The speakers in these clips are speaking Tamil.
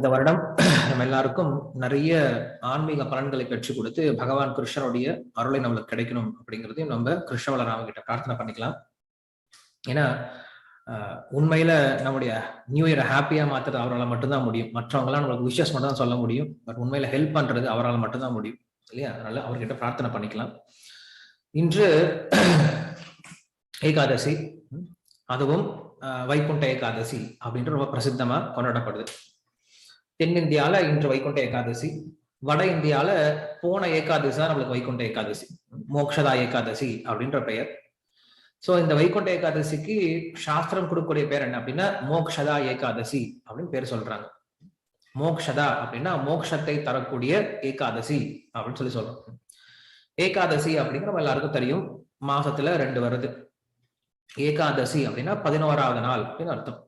இந்த வருடம் நம்ம எல்லாருக்கும் நிறைய ஆன்மீக பலன்களை பெற்றுக் கொடுத்து பகவான் கிருஷ்ணனுடைய அருளை நம்மளுக்கு கிடைக்கணும் அப்படிங்கிறதையும் நம்ம கிருஷ்ண வளராம கிட்ட பிரார்த்தனை பண்ணிக்கலாம். ஏன்னா உண்மையில நம்முடைய நியூ இயரை ஹாப்பியா மாத்துறது அவரால் மட்டும்தான் முடியும். மற்றவங்களாம் நம்மளுக்கு விஷஸ் மட்டும் தான் சொல்ல முடியும். பட் உண்மையில ஹெல்ப் பண்றது அவரால் மட்டும்தான் முடியும். இல்லையா? அதனால அவர்கிட்ட பிரார்த்தனை பண்ணிக்கலாம். இன்று ஏகாதசி அதுவும் வைகுண்ட ஏகாதசி அப்படின்ற ரொம்ப பிரசித்தமா கொண்டாடப்படுது. தென்னிந்தியால இன்று வைகுண்ட ஏகாதசி வட இந்தியால போன ஏகாதசி தான் நம்மளுக்கு வைகுண்ட ஏகாதசி மோக்ஷதா ஏகாதசி அப்படின்ற பெயர். சோ இந்த வைகுண்ட ஏகாதசிக்கு சாஸ்திரம் கொடுக்கக்கூடிய பேர் என்ன அப்படின்னா மோக்ஷதா ஏகாதசி அப்படின்னு பேர் சொல்றாங்க. மோக்ஷதா அப்படின்னா மோக்ஷத்தை தரக்கூடிய ஏகாதசி அப்படின்னு சொல்லி சொல்றோம். ஏகாதசி அப்படிங்கிற நம்ம எல்லாருக்கும் தெரியும். மாசத்துல ரெண்டு வருது. ஏகாதசி அப்படின்னா பதினோராவது நாள் அப்படின்னு அர்த்தம்.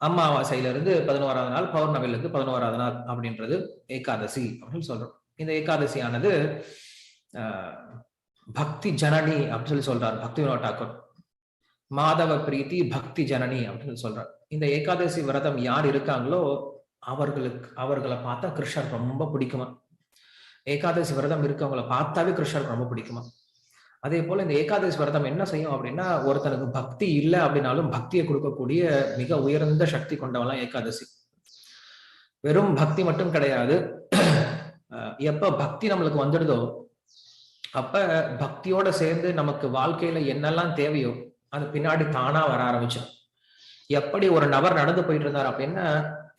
அமாவாசையில இருந்து பதினோராவது நாள் பௌர்ணமிலிருந்து பதினோராவது நாள் அப்படின்றது ஏகாதசி அப்படின்னு சொல்றோம். இந்த ஏகாதசியானது பக்தி ஜனனி அப்படின்னு சொல்லி சொல்றாரு பக்தி வினோத் டாக்கூர் மாதவ பிரீத்தி பக்தி ஜனனி அப்படின்னு சொல்றார். இந்த ஏகாதசி விரதம் யார் இருக்காங்களோ அவர்களுக்கு அவர்களை பார்த்தா கிருஷ்ணர் ரொம்ப பிடிக்குமா? ஏகாதசி விரதம் இருக்கவங்களை பார்த்தாவே கிருஷ்ணருக்கு ரொம்ப பிடிக்குமா? அதே போல இந்த ஏகாதசி விரதம் என்ன செய்யும் அப்படின்னா ஒருத்தனுக்கு பக்தி இல்லை அப்படின்னாலும் பக்தியை கொடுக்கக்கூடிய மிக உயர்ந்த சக்தி கொண்டவெல்லாம் ஏகாதசி. வெறும் பக்தி மட்டும் கிடையாது. எப்ப பக்தி நம்மளுக்கு வந்துடுதோ அப்ப பக்தியோட சேர்ந்து நமக்கு வாழ்க்கையில என்னெல்லாம் தேவையோ அது பின்னாடி தானா வர ஆரம்பிச்சிடும் எப்படி ஒரு நபர் நடந்து போயிட்டு இருந்தார் அப்படின்னா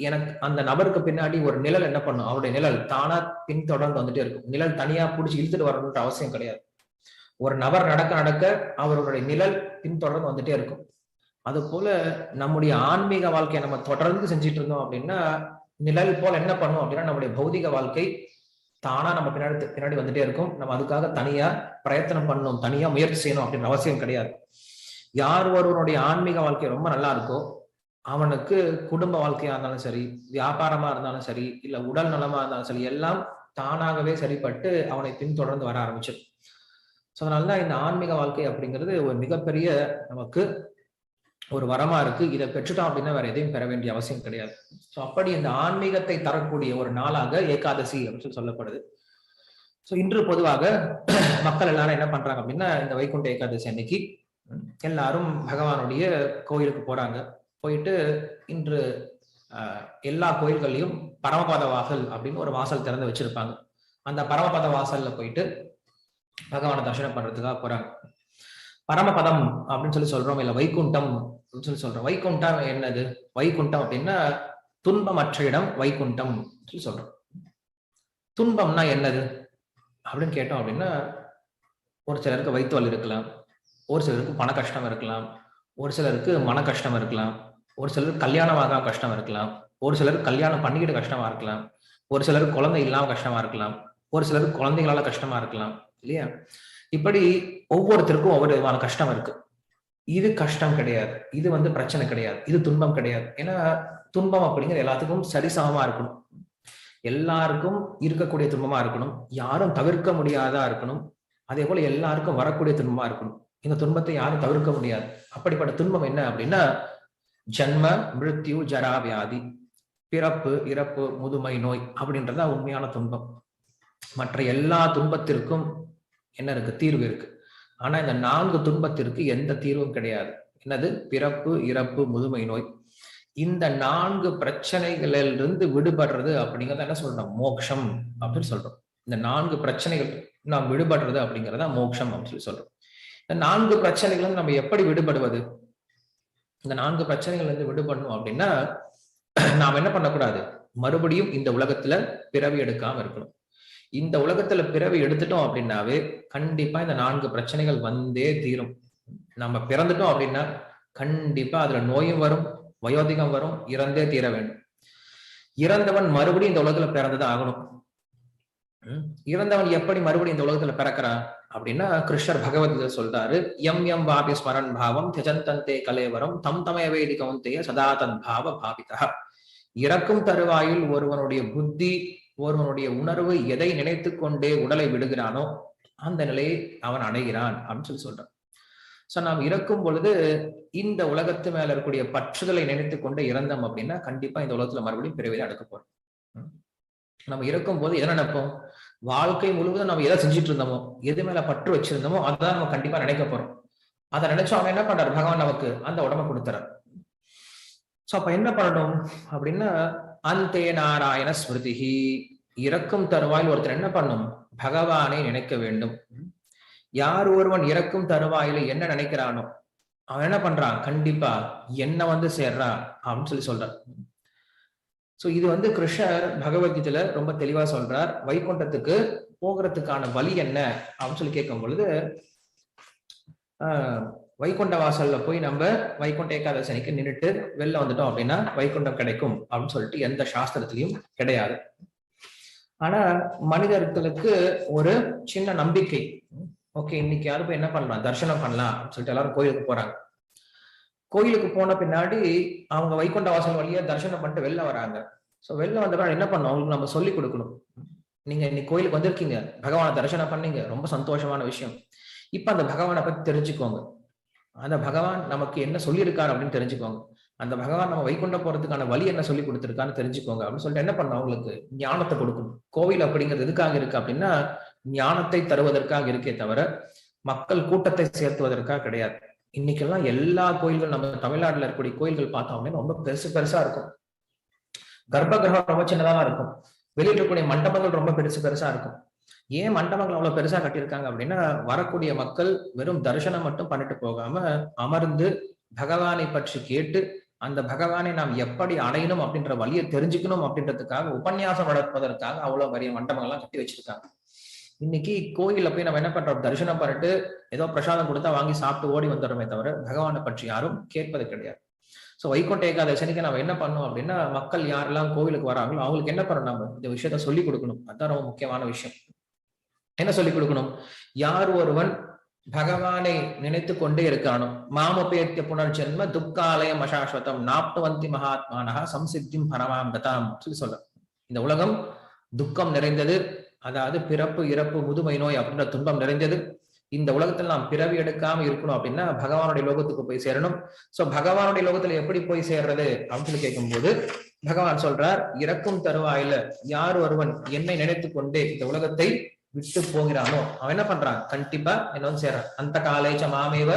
எனக்கு அந்த நபருக்கு பின்னாடி ஒரு நிழல் என்ன பண்ணும்? அவருடைய நிழல் தானா பின்தொடர்ந்து வந்துட்டே இருக்கும். நிழல் தனியா பிடிச்சி இழுத்துட்டு வரணுன்ற அவசியம் கிடையாது. ஒரு நபர் நடக்க நடக்க அவருடைய நிழல் பின்தொடர்ந்து வந்துட்டே இருக்கும். அது போல நம்முடைய ஆன்மீக வாழ்க்கையை நம்ம தொடர்ந்து செஞ்சுட்டு இருந்தோம் அப்படின்னா நிழல் போல என்ன பண்ணும் அப்படின்னா நம்முடைய பௌதிக வாழ்க்கை தானா நம்ம பின்னாடி பின்னாடி வந்துட்டே இருக்கும். நம்ம அதுக்காக தனியா பிரயத்தனம் பண்ணணும் தனியா முயற்சி செய்யணும் அப்படின்ற அவசியம் கிடையாது. யார் ஒருவனுடைய ஆன்மீக வாழ்க்கை ரொம்ப நல்லா இருக்கோ அவனுக்கு குடும்ப வாழ்க்கையா இருந்தாலும் சரி வியாபாரமா இருந்தாலும் சரி இல்ல உடல் நலமா இருந்தாலும் சரி எல்லாம் தானாகவே சரிப்பட்டு அவனை பின்தொடர்ந்து வர ஆரம்பிச்சிடும். ஸோ அதனால இந்த ஆன்மீக வாழ்க்கை அப்படிங்கிறது ஒரு மிகப்பெரிய நமக்கு ஒரு வரமா இருக்கு. இதை பெற்றுட்டோம் அப்படின்னா வேற எதையும் பெற வேண்டிய அவசியம் கிடையாது. ஸோ அப்படி இந்த ஆன்மீகத்தை தரக்கூடிய ஒரு நாளாக ஏகாதசி அப்படின்னு சொல்லி சொல்லப்படுது. ஸோ இன்று பொதுவாக மக்கள் எல்லாரும் என்ன பண்றாங்க அப்படின்னா இந்த வைகுண்ட ஏகாதசி அன்னைக்கு எல்லாரும் பகவானுடைய கோயிலுக்கு போறாங்க. போயிட்டு இன்று எல்லா கோயில்களையும் பரமபத வாசல் அப்படின்னு ஒரு வாசல் திறந்து வச்சிருப்பாங்க. அந்த பரமபத வாசல்ல போயிட்டு பகவானை தர்ஷனம் பண்றதுக்காக போறாங்க. பரமபதம் அப்படின்னு சொல்லி சொல்றோம் இல்ல வைகுண்டம் அப்படின்னு சொல்லி சொல்றோம். வைகுண்டம் என்னது? வைகுண்டம் அப்படின்னா துன்பமற்ற இடம் வைகுண்டம் சொல்லி சொல்றோம். துன்பம்னா என்னது? அப்படின்னு கேட்டோம் அப்படின்னா ஒரு சிலருக்கு வைத்தோல் இருக்கலாம். ஒரு சிலருக்கு பண கஷ்டம் இருக்கலாம். ஒரு சிலருக்கு மன கஷ்டம் இருக்கலாம். ஒரு சிலருக்கு கல்யாணம் ஆகாம கஷ்டம் இருக்கலாம். ஒரு சிலருக்கு கல்யாணம் பண்ணிக்கிட்டு கஷ்டமா இருக்கலாம். ஒரு சிலருக்கு குழந்தை இல்லாம கஷ்டமா இருக்கலாம். ஒரு சிலருக்கு குழந்தைகளால கஷ்டமா இருக்கலாம். இல்லையா? இப்படி ஒவ்வொருத்தருக்கும் ஒவ்வொரு விதமான கஷ்டம் இருக்கு. இது கஷ்டம் கிடையாது. இது வந்து பிரச்சனை கிடையாது. இது துன்பம் கிடையாது. ஏன்னா துன்பம் அப்படிங்கிற எல்லாத்துக்கும் சரிசமமா இருக்கணும். எல்லாருக்கும் இருக்கக்கூடிய துன்பமா இருக்கணும். யாரும் தவிர்க்க முடியாதா இருக்கணும். அதே போல எல்லாருக்கும் வரக்கூடிய துன்பமா இருக்கணும். இந்த துன்பத்தை யாரும் தவிர்க்க முடியாது. அப்படிப்பட்ட துன்பம் என்ன அப்படின்னா ஜன்ம மிருத்யு ஜரா வியாதி பிறப்பு இறப்பு முதுமை நோய் அப்படின்றதா உண்மையான துன்பம். மற்ற எல்லா துன்பத்திற்கும் என்ன இருக்கு? தீர்வு இருக்கு. ஆனா இந்த நான்கு துன்பத்திற்கு எந்த தீர்வும் கிடையாது. என்னது? பிறப்பு இறப்பு முதுமை நோய். இந்த நான்கு பிரச்சனைகளிலிருந்து விடுபடுறது அப்படிங்கிறத என்ன சொல்றோம்? மோக்ஷம் அப்படின்னு சொல்றோம். இந்த நான்கு பிரச்சனைகள் நாம் விடுபடுறது அப்படிங்கிறத மோக்ஷம் அப்படின்னு சொல்லி சொல்றோம். இந்த நான்கு பிரச்சனைகளும் நம்ம எப்படி விடுபடுவது? இந்த நான்கு பிரச்சனைகள் இருந்து விடுபடணும் அப்படின்னா நாம் என்ன பண்ணக்கூடாது? மறுபடியும் இந்த உலகத்துல பிறவி எடுக்காம இருக்கணும். இந்த உலகத்துல பிறவி எடுத்துட்டோம் அப்படின்னாவே கண்டிப்பா இந்த நான்கு பிரச்சனைகள் வந்தே தீரும். நம்ம பிறந்துட்டோம் அப்படின்னா கண்டிப்பா அதுல நோயும் வரும் வயோதிகம் வரும் இறந்தே தீர வேண்டும். இறந்தவன் மறுபடியும் இந்த உலகத்துல பிறந்துதான் ஆகணும். இறந்தவன் எப்படி மறுபடியும் இந்த உலகத்துல பிறக்கிறான்? அப்படின்னா கிருஷ்ணர் பகவத்கீதை சொல்றாரு எம் எம் பாபி ஸ்மரன் பாவம் தியஜந்தந்தே கலேவரம் தம் தமயவேதி கவுந்தேய சதா தன் பாவ பாபிதா. இறக்கும் தருவாயில் ஒருவனுடைய புத்தி ஒருவனுடைய உணர்வு எதை நினைத்து கொண்டே உடலை விடுகிறானோ அந்த நிலையை அவன் அடைகிறான் அப்படின்னு சொல்லி சொல்றான். சோ நாம் இறக்கும் பொழுது இந்த உலகத்து மேல இருக்கக்கூடிய பற்றுதலை நினைத்து கொண்டு இறந்தோம் அப்படின்னா கண்டிப்பா இந்த உலகத்துல மறுபடியும் பிறவில அடக்க போறோம். நம்ம இறக்கும் போது எதை நினைப்போம்? வாழ்க்கை முழுவதும் நம்ம எதை செஞ்சுட்டு இருந்தோமோ எது மேல பற்று வச்சிருந்தோமோ அதான் நம்ம கண்டிப்பா நினைக்க போறோம். அதை நினைச்சோம் அவன் என்ன பண்றாரு? பகவான் நமக்கு அந்த உடம்ப கொடுத்துறாரு. சோ அப்ப என்ன பண்ணணும் அப்படின்னா அந்தே நாராயண ஸ்மிருதிகி இறக்கும் தருவாயில் ஒருத்தர் என்ன பண்ணும்? பகவானை நினைக்க வேண்டும். யார் ஒருவன் இறக்கும் தருவாயில என்ன நினைக்கிறானோ அவன் என்ன பண்றான்? கண்டிப்பா என்ன வந்து சேர்றான் அப்படின்னு சொல்லி சொல்றான் சோ இது வந்து கிருஷ்ணர் பகவத்கீதையில ரொம்ப தெளிவா சொல்றார். வைகுண்டத்துக்கு போகிறதுக்கான வழி என்ன? அப்படின்னு சொல்லி கேட்கும் பொழுது ஆஹ் வைகுண்ட வாசல்ல போய் நம்ம வைகுண்ட ஏகாதசனிக்கு நின்னுட்டு வெளில வந்துட்டோம் அப்படின்னா வைகுண்டம் கிடைக்கும் அப்படின்னு சொல்லிட்டு எந்த சாஸ்திரத்திலையும் கிடையாது. ஆனா மனிதர்களுக்கு ஒரு சின்ன நம்பிக்கை. ஓகே இன்னைக்கு யாரும் போய் என்ன பண்ணலாம்? தரிசனம் பண்ணலாம் அப்படின்னு சொல்லிட்டு எல்லாரும் கோயிலுக்கு போறாங்க. கோயிலுக்கு போன பின்னாடி அவங்க வைகுண்ட வாசல் வழியா தரிசனம் பண்ணிட்டு வெளில வராங்க. சோ வெளில வந்தப்ப என்ன பண்ணணும்? அவங்களுக்கு நம்ம சொல்லி கொடுக்கணும். நீங்க இன்னைக்கு கோயிலுக்கு வந்திருக்கீங்க. பகவானை தரிசனம் பண்ணீங்க. ரொம்ப சந்தோஷமான விஷயம். இப்ப அந்த பகவானை பத்தி தெரிஞ்சுக்கோங்க. அந்த பகவான் நமக்கு என்ன சொல்லியிருக்காரு அப்படின்னு தெரிஞ்சுக்கோங்க. அந்த பகவான் நம்ம வைகுண்டம் போறதுக்கான வழி என்ன சொல்லி கொடுத்துருக்கான்னு தெரிஞ்சுக்கோங்க. அப்படின்னு சொல்லிட்டு என்ன பண்ணணும் அவங்களுக்கு ஞானத்தை கொடுக்கணும். கோவில் அப்படிங்கிறது எதுக்காக இருக்கு அப்படின்னா ஞானத்தை தருவதற்காக இருக்கே தவிர மக்கள் கூட்டத்தை சேர்த்துவதற்காக கிடையாது. இன்னைக்கெல்லாம் எல்லா கோயில்கள் நம்ம தமிழ்நாட்டில் இருக்கக்கூடிய கோயில்கள் பார்த்தோம் அப்படின்னா ரொம்ப பெருசு பெருசா இருக்கும். கர்ப்பகிரகம் ரொம்ப சின்னதாக இருக்கும். வெளியில இருக்கக்கூடிய மண்டபங்கள் ரொம்ப பெருசு பெருசா இருக்கும். ஏன் மண்டபங்கள் அவ்வளவு பெருசா கட்டியிருக்காங்க அப்படின்னா வரக்கூடிய மக்கள் வெறும் தரிசனம் மட்டும் பண்ணிட்டு போகாம அமர்ந்து பகவானை பற்றி கேட்டு அந்த பகவானை நாம் எப்படி அடையணும் அப்படின்ற வழியை தெரிஞ்சுக்கணும் அப்படின்றதுக்காக உபன்யாசம் நடப்பதற்காக அவ்வளவு பெரிய மண்டபங்கள்லாம் கட்டி வச்சிருக்காங்க. இன்னைக்கு கோயில்ல போய் நம்ம என்ன பண்றோம்? தரிசனம் பண்ணிட்டு ஏதோ பிரசாதம் கொடுத்தா வாங்கி சாப்பிட்டு ஓடி வந்துடுறோமே தவிர பகவானை பற்றி யாரும் கேட்பது கிடையாது. சோ வைகுண்ட ஏகாதசனிக்கு நம்ம என்ன பண்ணோம் அப்படின்னா மக்கள் யாரெல்லாம் கோவிலுக்கு வராங்களோ அவங்களுக்கு என்ன பண்ணணும் நம்ம? இந்த விஷயத்த சொல்லி கொடுக்கணும். அதுதான் ரொம்ப முக்கியமான விஷயம். என்ன சொல்லிக் கொடுக்கணும்? யார் ஒருவன் பகவானை நினைத்து கொண்டே இருக்கானோ மாமபேத்திய புனர்ஜென்ம துக்காலயம் அசாஸ்வதம் நாப்தவந்தி மகாத்மானஹா சம்சித்திம் பரமாம் கதாம் சொல்லி சொல்ற இந்த உலகம் துக்கம் நிறைந்தது அதாவது பிறப்பு இறப்பு முதுமை நோய் அப்படின்ற துன்பம் நிறைந்தது. இந்த உலகத்தில் நாம் பிறவி எடுக்காம இருக்கணும் அப்படின்னா பகவானுடைய லோகத்துக்கு போய் சேரணும். சோ பகவானுடைய லோகத்துல எப்படி போய் சேர்றது அப்படின்னு சொல்லி கேட்கும்போது பகவான் சொல்றார் இறக்கும் தருவாயில யார் ஒருவன் என்னை நினைத்து கொண்டே இந்த உலகத்தை விட்டு போகிறானோ? அவன் என்ன பண்றான்? கண்டிப்பா என்ன வந்து சேர்றான் அந்த காலேஜ மாமேவ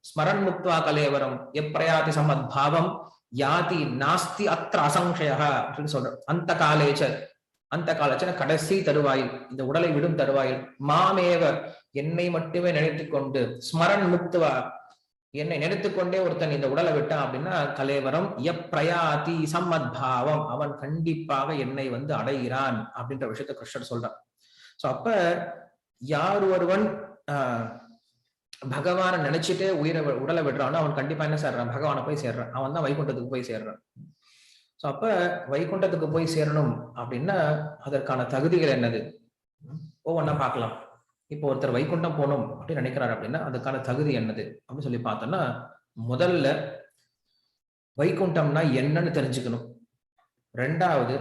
ஸ்மரன் முக்துவா கலேவரம். எப்பிரயாதி சமத் பாவம் யாதி நாஸ்தி அத்திர அசங்கய அப்படின்னு சொல்றான். அந்த காலேஜ அந்த காலச்சன கடைசி தருவாயில் இந்த உடலை விடும் தருவாயில் மாமேவ என்னை மட்டுமே நினைத்து கொண்டு ஸ்மரன் முக்துவா என்னை நினைத்துக் கொண்டே ஒருத்தன் இந்த உடலை விட்டான் அப்படின்னா கலேவரம் எப்பிரயாதி சம்மத் பாவம். அவன் கண்டிப்பாக என்னை வந்து அடைகிறான் அப்படின்ற விஷயத்த கிருஷ்ணர் சொல்றான் சோ அப்ப யார் ஒருவன் பகவானை நினைச்சிட்டு உயிரை உடலை விடுறானோ அவன் கண்டிப்பா என்ன சேர்றான்? பகவானை போய் சேர்றான். அவன் தான் வைகுண்டத்துக்கு போய் சேர்றான். ஸோ அப்ப வைகுண்டத்துக்கு போய் சேரணும் அப்படின்னா அதற்கான தகுதிகள் என்னது? ஒவ்வொன்றா பார்க்கலாம். இப்போ ஒருத்தர் வைகுண்டம் போகணும் அப்படின்னு நினைக்கிறாரு அப்படின்னா அதுக்கான தகுதி என்னது? அப்படின்னு சொல்லி பார்த்தோம்னா முதல்ல வைகுண்டம்னா என்னன்னு தெரிஞ்சுக்கணும். ரெண்டாவது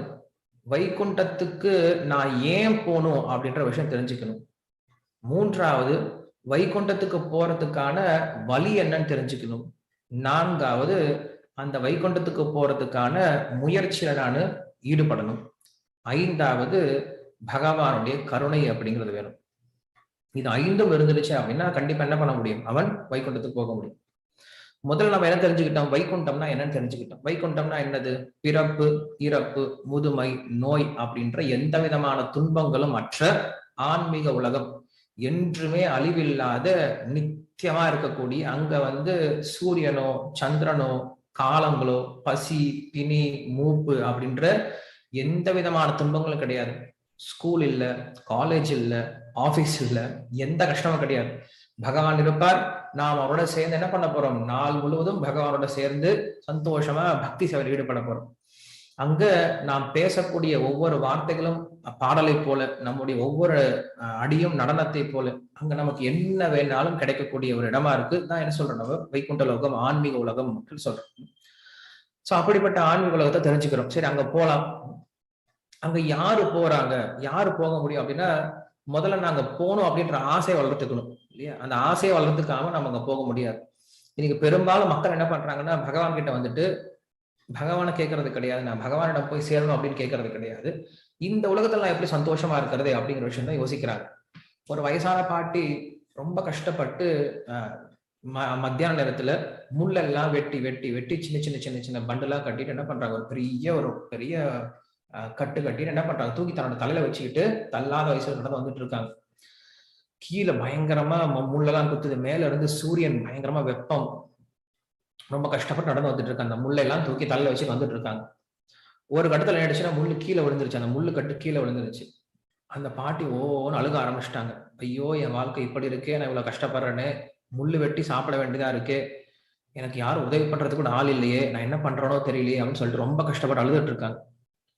வைகுண்டத்துக்கு நான் ஏன் போகணும் அப்படின்ற விஷயம் தெரிஞ்சுக்கணும். மூன்றாவது வைகுண்டத்துக்கு போறதுக்கான வழி என்னன்னு தெரிஞ்சுக்கணும். நான்காவது அந்த வைகுண்டத்துக்கு போறதுக்கான முயற்சியில நான் ஈடுபடணும். ஐந்தாவது பகவானுடைய கருணை அப்படிங்கிறது வேணும். இது ஐந்தும் இருந்துடுச்சு அப்படின்னா கண்டிப்பா என்ன பண்ண முடியும்? அவன் வைகுண்டத்துக்கு போக முடியும். முதல்ல நம்ம என்ன தெரிஞ்சுக்கிட்டோம்? வைகுண்டம்னா என்னன்னு தெரிஞ்சுக்கிட்டோம். வைகுண்டம்னா என்னது? பிறப்பு இறப்பு முதுமை நோய் அப்படின்ற எந்த விதமான துன்பங்களும் அற்ற ஆன்மீக உலகம் என்றுமே அழிவில்லாத நித்தியமா இருக்கக்கூடிய அங்க வந்து சூரியனோ சந்திரனோ காலங்களோ பசி பிணி மூப்பு அப்படின்ற எந்த விதமான துன்பங்களும் கிடையாது. ஸ்கூல் இல்ல காலேஜ் இல்ல ஆபீஸ் இல்ல எந்த கஷ்டமும் கிடையாது. பகவான் இருப்பார். நாம் அவரோட சேர்ந்து என்ன பண்ண போறோம்? நாள் முழுவதும் பகவானோட சேர்ந்து சந்தோஷமா பக்தி சேவையில் ஈடுபட போறோம். அங்க நாம் பேசக்கூடிய ஒவ்வொரு வார்த்தைகளும் பாடலை போல நம்முடைய ஒவ்வொரு அடியும் நடனத்தை போல அங்க நமக்கு என்ன வேணாலும் கிடைக்கக்கூடிய ஒரு இடமா இருக்கு. நான் என்ன சொல்றேன் நம்ம? வைகுண்ட உலகம் ஆன்மீக உலகம் அப்படின்னு சொல்றோம். சோ அப்படிப்பட்ட ஆன்மீக உலகத்தை தெரிஞ்சுக்கிறோம். சரி அங்க போலாம். அங்க யாரு போறாங்க? யாரு போக முடியும் அப்படின்னா முதல்ல நாங்க போகணும் அப்படின்ற ஆசையை வளர்த்துக்கணும். இல்லையா? அந்த ஆசையை வளர்த்துக்காம நம்ம அங்க போக முடியாது. இன்னைக்கு பெரும்பாலும் மக்கள் என்ன பண்றாங்கன்னா பகவான் கிட்ட வந்துட்டு பகவானை கேட்கறது கிடையாது. நான் பகவானிடம் போய் சேரணும் அப்படின்னு கேட்கறது கிடையாது. இந்த உலகத்துல நான் எப்படி சந்தோஷமா இருக்கிறது அப்படிங்கிற விஷயம் தான் யோசிக்கிறாங்க. ஒரு வயசான பாட்டி ரொம்ப கஷ்டப்பட்டு ம- மத்தியான நேரத்துல முள்ளெல்லாம் வெட்டி வெட்டி வெட்டி சின்ன சின்ன சின்ன சின்ன பண்டெல்லாம் கட்டிட்டு என்ன பண்றாங்க? ஒரு பெரிய ஒரு பெரிய கட்டு கட்டிட்டு என்ன பண்றாங்க? தூக்கி தன்னோட தலையில வச்சுக்கிட்டு தள்ளாத வயசுல நடந்து வந்துட்டு இருக்காங்க. கீழே பயங்கரமா ம- முள்ளெல்லாம் குத்துது. மேல இருந்து சூரியன் பயங்கரமா வெப்பம். ரொம்ப கஷ்டப்பட்டு நடந்து வந்துட்டு இருக்காங்க. அந்த முள்ளையெல்லாம் தூக்கி தலையில வச்சு வந்துட்டு இருக்காங்க. ஒரு கட்டத்துல என்ன ஆயிடுச்சுன்னா முள்ளு கீழே விழுந்துருச்சு. அந்த முள்ளு கட்டு கீழே விழுந்துருச்சு. அந்த பாட்டி ஓன்னு அழுக ஆரம்பிச்சிட்டாங்க. ஐயோ என் வாழ்க்கை இப்படி இருக்கே. நான் இவ்வளவு கஷ்டப்படுறேன்னு முள்ளு வெட்டி சாப்பிட வேண்டியதா இருக்கே. எனக்கு யாரும் உதவி பண்றதுக்கு கூட ஆள் இல்லையே. நான் என்ன பண்றேனோ தெரியலையே அப்படின்னு சொல்லிட்டு ரொம்ப கஷ்டப்பட்டு அழுதுட்டு இருக்காங்க.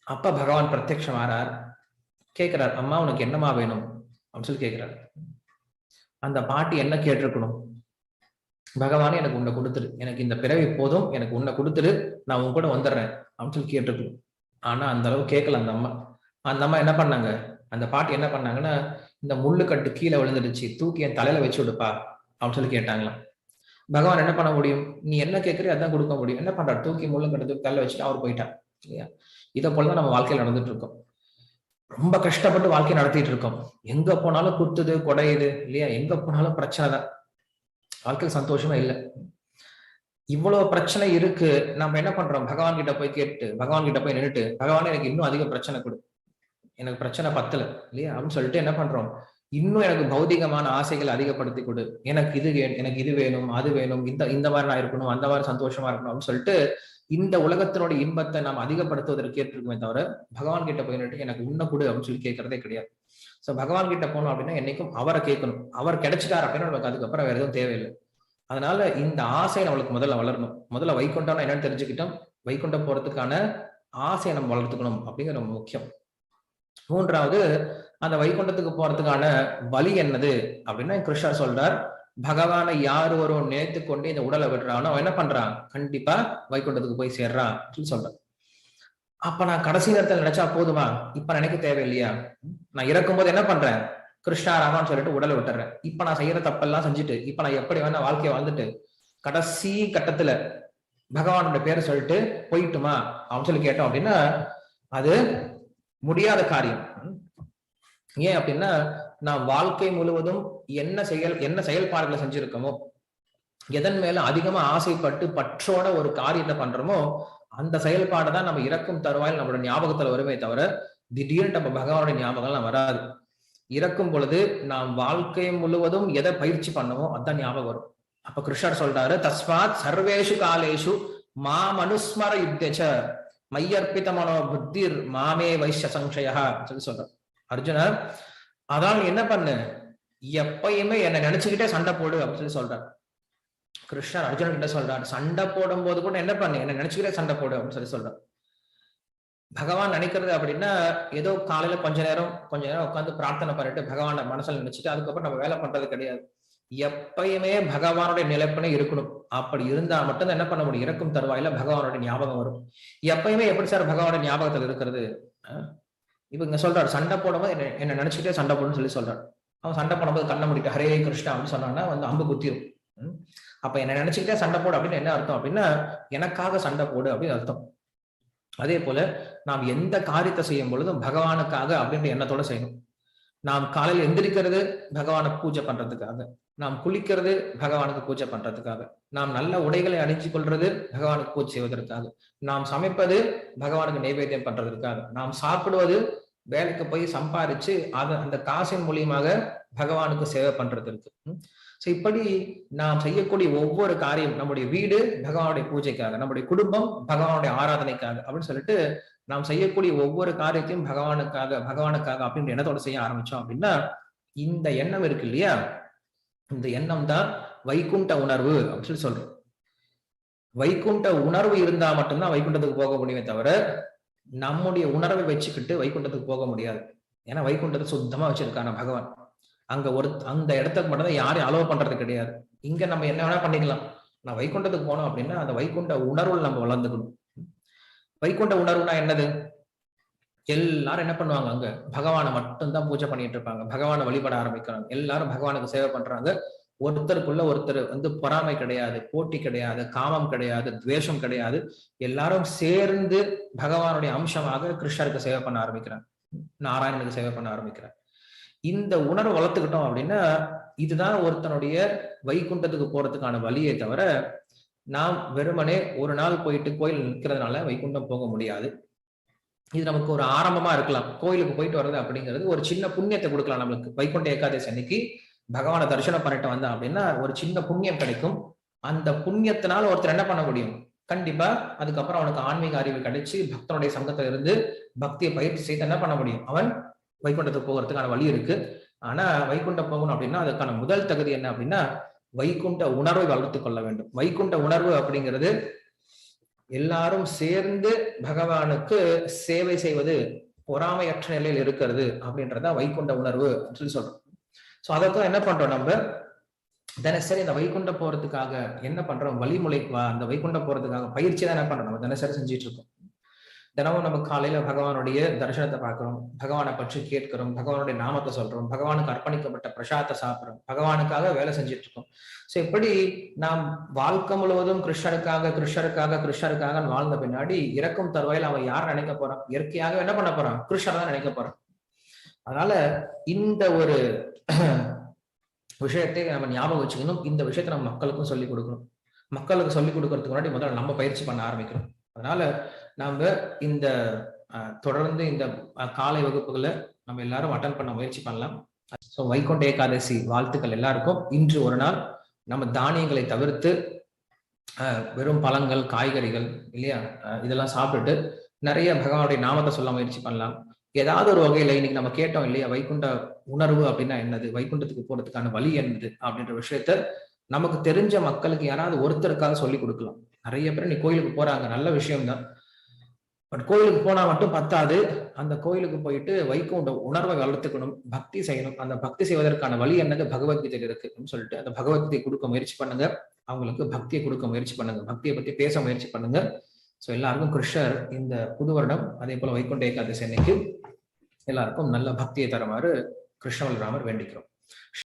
அப்ப பகவான் பிரத்யக்ஷம் ஆறார். கேட்கிறார் அம்மா உனக்கு என்னமா வேணும்? அப்படின்னு சொல்லி கேட்கிறாரு அந்த பாட்டி என்ன கேட்டிருக்கணும்? பகவானே எனக்கு உன்னை கொடுத்துரு. எனக்கு இந்த பிறவி போதும். எனக்கு உன்னை கொடுத்துரு. நான் உன் கூட வந்துடுறேன் அப்படின்னு சொல்லி கேட்டிருக்கணும். ஆனா அந்த அளவு கேட்கல அந்த அம்மா. அந்த அம்மா என்ன பண்ணாங்க? அந்த பாட்டி என்ன பண்ணாங்கன்னா இந்த முள்ளு கட்டு கீழே விழுந்துடுச்சு. தூக்கி என் தலையில வச்சு விடுப்பா அப்படின்னு சொல்லி கேட்டாங்களாம். பகவான் என்ன பண்ண முடியும்? நீ என்ன கேட்கறியோ அதான் கொடுக்க முடியும். என்ன பண்றாரு? தூக்கி முள்ளு கட்டு தூக்கி தலையில வச்சுட்டு அவர் போயிட்டார். இல்லையா? இதை போலதான் நம்ம வாழ்க்கையில நடந்துட்டு இருக்கோம். ரொம்ப கஷ்டப்பட்டு வாழ்க்கை நடத்திட்டு இருக்கோம். எங்க போனாலும் குத்துது குடையுது இல்லையா? எங்க போனாலும் பிரச்சனை தான். வாழ்க்கையில் சந்தோஷமா இல்லை. இவ்வளவு பிரச்சனை இருக்கு. நம்ம என்ன பண்றோம்? பகவான் கிட்ட போய் கேட்டு பகவான் கிட்ட போய் நின்னுட்டு பகவான் எனக்கு இன்னும் அதிக பிரச்சனை கொடு. எனக்கு பிரச்சனை பத்தல இல்லையா? அப்படின்னு சொல்லிட்டு என்ன பண்றோம்? இன்னும் எனக்கு பௌதிகமான ஆசைகளை அதிகப்படுத்தி கொடு. எனக்கு இது வேணும் எனக்கு இது வேணும் அது வேணும் இந்த இந்த மாதிரி நான் இருக்கணும் அந்த மாதிரி சந்தோஷமா இருக்கணும் அப்படின்னு சொல்லிட்டு இந்த உலகத்தினுடைய இன்பத்தை நாம் அதிகப்படுத்துவதற்கு கேட்டிருக்குமே தவிர பகவான் கிட்ட போயிட்டு எனக்கு உண்ண கொடு அப்படின்னு சொல்லி கேட்கறதே கிடையாது. சோ பகவான் கிட்ட போனோம் அப்படின்னா என்னைக்கும் அவரை கேட்கணும். அவர் கிடைச்சிட்டார் அப்படின்னா நமக்கு அதுக்கப்புறம் வேற எதுவும் தேவையில்லை. அதனால இந்த ஆசை நம்மளுக்கு முதல்ல வளரணும். முதல்ல வைகுண்டம்னா என்னன்னு தெரிஞ்சுக்கிட்டோம். வைகுண்டம் போறதுக்கான ஆசையை நம்ம வளர்த்துக்கணும் அப்படிங்கிறது ரொம்ப முக்கியம். மூன்றாவது அந்த வைகுண்டத்துக்கு போறதுக்கான வழி என்னது? அப்படின்னா கிருஷ்ணர் சொல்றார். பகவானை யார் வரும் நினைத்து கொண்டு இந்த உடலை விடுறானோ அவன் என்ன பண்றான்? கண்டிப்பா வைகுண்டத்துக்கு போய் சேர்றான் சொல்றான். அப்ப நான் கடைசி நேரத்தில் நினைச்சா போதுமா? இப்ப நினைக்க தேவையில்லையா? நான் இறக்கும்போது என்ன பண்றேன்? கிருஷ்ணா ராமான்னு சொல்லிட்டு உடலை விட்டுறேன். இப்ப நான் செய்யற தப்பெல்லாம் செஞ்சுட்டு இப்ப நான் எப்படி வேணா வாழ்க்கையை வாழ்ந்துட்டு கடைசி கட்டத்துல பகவானோட பேரை சொல்லிட்டு போயிட்டுமா? அப்படின்னு சொல்லி கேட்டோம் அப்படின்னா அது முடியாத காரியம். ஏன் அப்படின்னா நான் வாழ்க்கை முழுவதும் என்ன செயல் என்ன செயல்பாடுகளை செஞ்சிருக்கோமோ எதன் மேல அதிகமா ஆசைப்பட்டு பற்றோட ஒரு காரியத்தை பண்றோமோ அந்த செயல்பாடு தான் நம்ம இறக்கும் தருவாயில் நம்மளோட ஞாபகத்துல வருமே தவிர திடீர்னு நம்ம பகவானோட ஞாபகம்லாம் வராது. இறக்கும் பொழுது நாம் வாழ்க்கை முழுவதும் எதை பயிற்சி பண்ணமோ அதான் ஞாபகம் வரும். அப்ப கிருஷ்ணர் சொல்றாரு தஸ்மாத் சர்வேஷு காலேஷு மா மனுஸ்மர யுத்தேச்ச மையர்ப்பித மனோ புத்திர் மாமே வைஷ்ய சங்கயா சொல்லி சொல்றார். அர்ஜுனர் அதான் என்ன பண்ணு? எப்பயுமே என்னை நினைச்சுக்கிட்டே சண்டை போடு அப்படின்னு சொல்லி சொல்றார். கிருஷ்ணர் அர்ஜுனன் கிட்ட சொல்றாரு. சண்டை போடும் போது கூட என்ன பண்ணு? என்ன நினைச்சுக்கிட்டே சண்டை போடு அப்படின்னு சொல்லி சொல்றாரு. பகவான் நினைக்கிறது அப்படின்னா ஏதோ காலையில கொஞ்ச நேரம் கொஞ்ச நேரம் உட்காந்து பிரார்த்தனை பண்ணிட்டு பகவானை மனசுல நினைச்சிட்டு அதுக்கப்புறம் நம்ம வேலை பண்றது கிடையாது. எப்பயுமே பகவானுடைய நிலைப்பனை இருக்கணும். அப்படி இருந்தா மட்டும்தான் என்ன பண்ண முடியும்? இறக்கும் தருவாயில பகவானுடைய ஞாபகம் வரும். எப்பயுமே எப்படி சார் பகவானுடைய ஞாபகத்தில் இருக்கிறது? அஹ் இப்ப இங்க சொல்றாரு சண்டை போடும்போது என்ன என்ன நினைச்சுக்கிட்டே சண்டை போடுன்னு சொல்லி சொல்றாரு. அவன் சண்டை போடும்போது கண்ணை முடிட்டு ஹரே கிருஷ்ணா அப்படின்னு சொன்னான்னா வந்து அம்பு குத்திரும். அப்ப என்ன நினைச்சுக்கிட்டே சண்டை போடு அப்படின்னு என்ன அர்த்தம் அப்படின்னா எனக்காக சண்டை போடு அப்படின்னு அர்த்தம். அதே போல நாம் எந்த காரியத்தை செய்யும் பொழுதும் பகவானுக்காக அப்படின்ற எண்ணத்தோட செய்யணும். நாம் காலையில் எந்திரிக்கிறது பகவானை பூஜை பண்றதுக்காக. நாம் குளிக்கிறது பகவானுக்கு பூஜை பண்றதுக்காக. நாம் நல்ல உடைகளை அணிஞ்சு கொள்றது பகவானுக்கு பூஜை செய்வதற்காக. நாம் சமைப்பது பகவானுக்கு நைவேத்தியம் பண்றதற்காக. நாம் சாப்பிடுவது வேலைக்கு போய் சம்பாரிச்சு அது அந்த காசின் மூலியமாக பகவானுக்கு சேவை பண்றது இருக்கு. ஸோ இப்படி நாம் செய்யக்கூடிய ஒவ்வொரு காரியம் நம்முடைய வீடு பகவானுடைய பூஜைக்காக நம்முடைய குடும்பம் பகவானுடைய ஆராதனைக்காக அப்படின்னு சொல்லிட்டு நாம் செய்யக்கூடிய ஒவ்வொரு காரியத்தையும் பகவானுக்காக பகவானுக்காக அப்படின்ற எண்ணத்தோட செய்ய ஆரம்பிச்சோம் அப்படின்னா இந்த எண்ணம் இருக்கு இல்லையா? இந்த எண்ணம் தான் வைகுண்ட உணர்வு அப்படின்னு சொல்லி சொல்றோம். வைகுண்ட உணர்வு இருந்தா மட்டும்தான் வைகுண்டத்துக்கு போக முடியுமே தவிர நம்முடைய உணர்வை வச்சுக்கிட்டு வைகுண்டத்துக்கு போக முடியாது. ஏன்னா வைகுண்டத்தை சுத்தமா வச்சிருக்கான பகவான். அங்க ஒரு அந்த இடத்துக்கு மட்டும் யாரையும் அலோவ் பண்றது கிடையாது. இங்க நம்ம என்ன வேணா பண்ணிக்கலாம். நான் வைகுண்டத்துக்கு போனோம் அப்படின்னா அந்த வைகுண்ட உணர்வுல நம்ம வளர்ந்துக்கணும். வைகுண்ட உணர்வுனா என்னது? எல்லாரும் என்ன பண்ணுவாங்க அங்க? பகவானை மட்டும்தான் பூஜை பண்ணிட்டு இருப்பாங்க. பகவானை வழிபட ஆரம்பிக்கிறாங்க. எல்லாரும் பகவானுக்கு சேவை பண்றாங்க. ஒருத்தருக்குள்ள ஒருத்தர் வந்து பொறாமை கிடையாது போட்டி கிடையாது காமம் கிடையாது துவேஷம் கிடையாது. எல்லாரும் சேர்ந்து பகவானுடைய அம்சமாக கிருஷ்ணருக்கு சேவை பண்ண ஆரம்பிக்கிறார். நாராயணனுக்கு சேவை பண்ண ஆரம்பிக்கிறேன் இந்த உணர்வு வளர்த்துக்கிட்டோம் அப்படின்னா இதுதான் ஒருத்தனுடைய வைகுண்டத்துக்கு போறதுக்கான வழியே தவிர நாம் வெறுமனே ஒரு நாள் போயிட்டு கோயில் நிற்கிறதுனால வைகுண்டம் போக முடியாது. இது நமக்கு ஒரு ஆரம்பமா இருக்கலாம். கோயிலுக்கு போயிட்டு வர்றது அப்படிங்கிறது ஒரு சின்ன புண்ணியத்தை கொடுக்கலாம் நம்மளுக்கு. வைகுண்ட ஏகாதசி அன்னைக்கு பகவானை தரிசனம் பண்ணிட்டு வந்தான் அப்படின்னா ஒரு சின்ன புண்ணியம் கிடைக்கும். அந்த புண்ணியத்தினால ஒருத்தர் என்ன பண்ண முடியும்? கண்டிப்பா அதுக்கப்புறம் அவனுக்கு ஆன்மீக அறிவு கிடைச்சு பக்தனுடைய சங்கத்துல இருந்து பக்தியை பயிற்சி செய்து என்ன பண்ண முடியும்? அவன் வைகுண்டத்துக்கு போகிறதுக்கான வழி இருக்கு. ஆனா வைகுண்டம் போகணும் அப்படின்னா அதுக்கான முதல் தகுதி என்ன அப்படின்னா வைகுண்ட உணர்வை வளர்த்து கொள்ள வேண்டும். வைகுண்ட உணர்வு அப்படிங்கிறது எல்லாரும் சேர்ந்து பகவானுக்கு சேவை செய்வது பொறாமையற்ற நிலையில் இருக்கிறது அப்படின்றத வைகுண்ட உணர்வு சொல்லி சொல்றோம். சோ அதற்கும் என்ன பண்றோம் நம்ம? தினசரி இந்த வைகுண்டம் போறதுக்காக என்ன பண்றோம்? வழிமுறை அந்த வைகுண்டம் போறதுக்காக பயிற்சி தான் என்ன பண்றோம்? நம்ம தினசரி செஞ்சுட்டு இருக்கோம் தினமும் நம்ம காலையில பகவானுடைய தரிசனத்தை பார்க்கிறோம். பகவானை பற்றி கேட்கிறோம். பகவானுடைய நாமத்தை சொல்றோம். பகவானுக்கு அர்ப்பணிக்கப்பட்ட பிரசாத்தை சாப்பிடுறோம். பகவானுக்காக வேலை செஞ்சுட்டு இருக்கோம் சோ இப்படி நாம் வாழ்க்கை முழுவதும் கிருஷ்ணருக்காக கிருஷ்ணருக்காக கிருஷ்ணருக்காக வாழ்ந்த பின்னாடி இறக்கும் தருவாயில் அவன் யார் நினைக்க போறான்? இயற்கையாக என்ன பண்ண போறான்? கிருஷ்ணர் தான் நினைக்க போறான். அதனால இந்த ஒரு விஷயத்தை நம்ம ஞாபகம் வச்சுக்கணும். இந்த விஷயத்தை நம்ம மக்களுக்கும் சொல்லிக் கொடுக்கணும். மக்களுக்கு சொல்லிக் கொடுக்கறதுக்கு முன்னாடி முதல்ல நம்ம பயிற்சி பண்ண ஆரம்பிக்கணும். அதனால நாம இந்த தொடர்ந்து இந்த காலை வகுப்புகளை நம்ம எல்லாரும் அட்டன் பண்ண முயற்சி பண்ணலாம். ஸோ வைகுண்ட ஏகாதசி வாழ்த்துக்கள் எல்லாருக்கும். இன்று ஒரு நாள் நம்ம தானியங்களை தவிர்த்து வெறும் பழங்கள் காய்கறிகள் இல்லையா? இதெல்லாம் சாப்பிட்டுட்டு நிறைய பகவானுடைய நாமத்தை சொல்ல முயற்சி பண்ணலாம். ஏதாவது ஒரு வகையில இன்னைக்கு நம்ம கேட்டோம் இல்லையா வைகுண்ட உணர்வு அப்படின்னா என்னது? வைகுண்டத்துக்கு போறதுக்கான வழி என்னது? அப்படின்ற விஷயத்த நமக்கு தெரிஞ்ச மக்களுக்கு யாராவது ஒருத்தருக்காக சொல்லி கொடுக்கலாம். நிறைய பேர் நீ கோயிலுக்கு போறாங்க நல்ல விஷயம்தான். பட் கோயிலுக்கு போனா மட்டும் பத்தாது. அந்த கோயிலுக்கு போயிட்டு வைகுண்ட உணர்வை வளர்த்துக்கணும் பக்தி செய்யணும். அந்த பக்தி செய்வதற்கான வழி என்னது? பகவத்கீதையில் இருக்குன்னு சொல்லிட்டு அந்த பகவத்கீதை கொடுக்க முயற்சி பண்ணுங்க. அவங்களுக்கு பக்தியை கொடுக்க முயற்சி பண்ணுங்க. பக்தியை பத்தி பேச முயற்சி பண்ணுங்க. ஸோ எல்லாருக்கும் கிருஷ்ணர் இந்த புது வருடம் அதே போல வைகுண்ட ஏகாதசி அன்னைக்கு எல்லாருக்கும் நல்ல பக்தியை தருமாறு கிருஷ்ணவல் ராமர் வேண்டிக்கிறோம்.